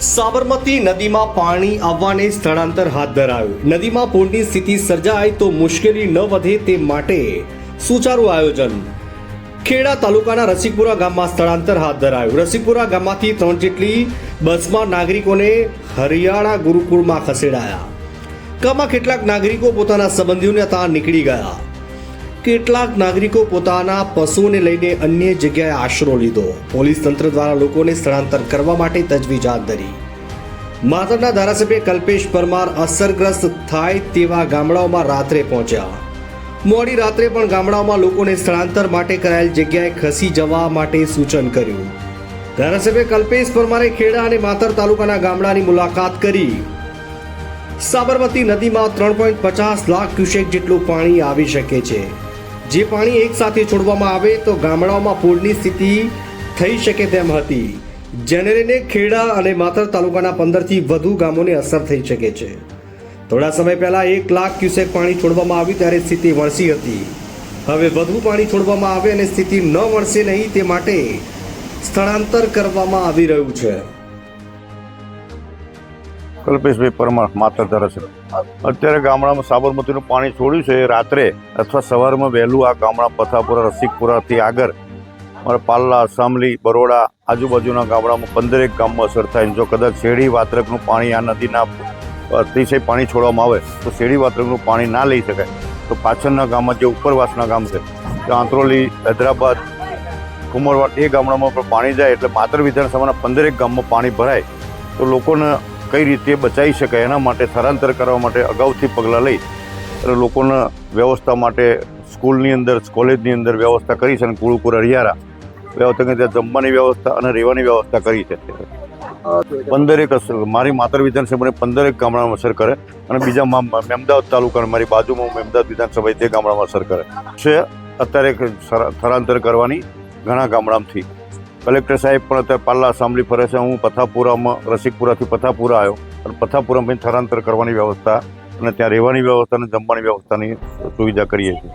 સાબરમતી નદીમાં પાણી આવવાને સ્થળાંતર હાથ ધરાયું. નદીમાં પૂરની સ્થિતિ સર્જાય તો મુશ્કેલી ન વધે તે માટે સુચારું આયોજન ખેડા તાલુકાના રસિકપુરા ગામમાં સ્થળાંતર હાથ ધરાયું. રસિકપુરા ગામમાંથી ત્રણ જેટલી બસમાં નાગરિકોને હરિયાણા ગુરુકુળમાં ખસેડાયા. ગામમાં કેટલાક નાગરિકો પોતાના સંબંધીઓને ત્યાં નીકળી ગયા. કેટલાક નાગરિકો પોતાના પશુઓને લઈને અન્ય જગ્યાએ આશરો લીધો. પોલીસ તંત્ર દ્વારા લોકોને સ્થળાંતર કરવા માટે તજવીજ હાથ ધરી. માતરના ધારાસભ્ય કલ્પેશ પરમાર અસરગ્રસ્ત થાય તેવા ગામડાઓમાં રાત્રે પહોંચ્યા. મોડી રાત્રે પણ ગામડાઓમાં લોકોને સ્થળાંતર માટે કરાયેલ જગ્યાએ ખસી જવા માટે સૂચન કર્યું. ધારાસભ્ય કલ્પેશ પરમારે ખેડા અને માતર તાલુકાના ગામડાની મુલાકાત કરી. સાબરમતી નદીમાં ત્રણ પોઈન્ટ પચાસ લાખ ક્યુસેક જેટલું પાણી આવી શકે છે. જે પાણી એકસાથે છોડવામાં આવે તો ગામડાઓમાં પૂરની સ્થિતિ થઈ શકે તેમ હતી. જેને લઈને ખેડા અને માતર તાલુકાના પંદરથી વધુ ગામોને અસર થઈ શકે છે. થોડા સમય પહેલા એક લાખ ક્યુસેક પાણી છોડવામાં આવ્યું ત્યારે સ્થિતિ વણસી હતી. હવે વધુ પાણી છોડવામાં આવે અને સ્થિતિ ન વણસે નહીં તે માટે સ્થળાંતર કરવામાં આવી રહ્યું છે. કલ્પેશભાઈ પરમાર માત્ર ધારાસભ્ય અત્યારે ગામડામાં સાબરમતીનું પાણી છોડ્યું છે. રાત્રે અથવા સવારમાં વહેલું આ ગામડા પથાપુરા, રસિકપુરાથી આગળ. અમારા પાલ્લા, સામલી, બરોડા આજુબાજુના ગામડામાં પંદરેક ગામમાં અસર થાય જો કદાચ શેરડી વાત્રકનું પાણી આ નદીના અતિશય પાણી છોડવામાં આવે, તો શેરડી વાત્રકનું પાણી ના લઈ શકાય. તો પાછળના ગામમાં જે ઉપરવાસના ગામ છે, તો આંત્રોલી, હૈદરાબાદ કુમરવાડ એ ગામડામાં પણ પાણી જાય એટલે માત્ર વિધાનસભાના પંદરેક ગામમાં પાણી ભરાય. તો લોકોને કઈ રીતે બચાવી શકાય એના માટે સ્થળાંતર કરવા માટે અગાઉથી પગલાં લઈ લોકોને વ્યવસ્થા માટે સ્કૂલની અંદર, કોલેજની અંદર વ્યવસ્થા કરી છે અને કુળકુર હરિયારા વ્યવસ્થા ત્યાં જમવાની વ્યવસ્થા અને રહેવાની વ્યવસ્થા કરી છે. પંદરેક અસર મારી માતર વિધાનસભાને પંદરેક ગામડામાં અસર કરે અને બીજા મેમદાવાદ તાલુકાના મારી બાજુમાં મેમદાવાદ વિધાનસભા તે ગામડામાં અસર કરે છે. અત્યારે સ્થળાંતર કરવાની ઘણા ગામડામાંથી કલેક્ટર સાહેબ પણ અત્યારે પાલ્લા સાંભળી ફરે છે. હું પથાપુરામાં, રસિકપુરાથી પથાપુરા આવ્યો અને પથાપુરામાં સ્થળાંતર કરવાની વ્યવસ્થા અને ત્યાં રહેવાની વ્યવસ્થા અને જમવાની વ્યવસ્થાની સુવિધા કરીએ છીએ.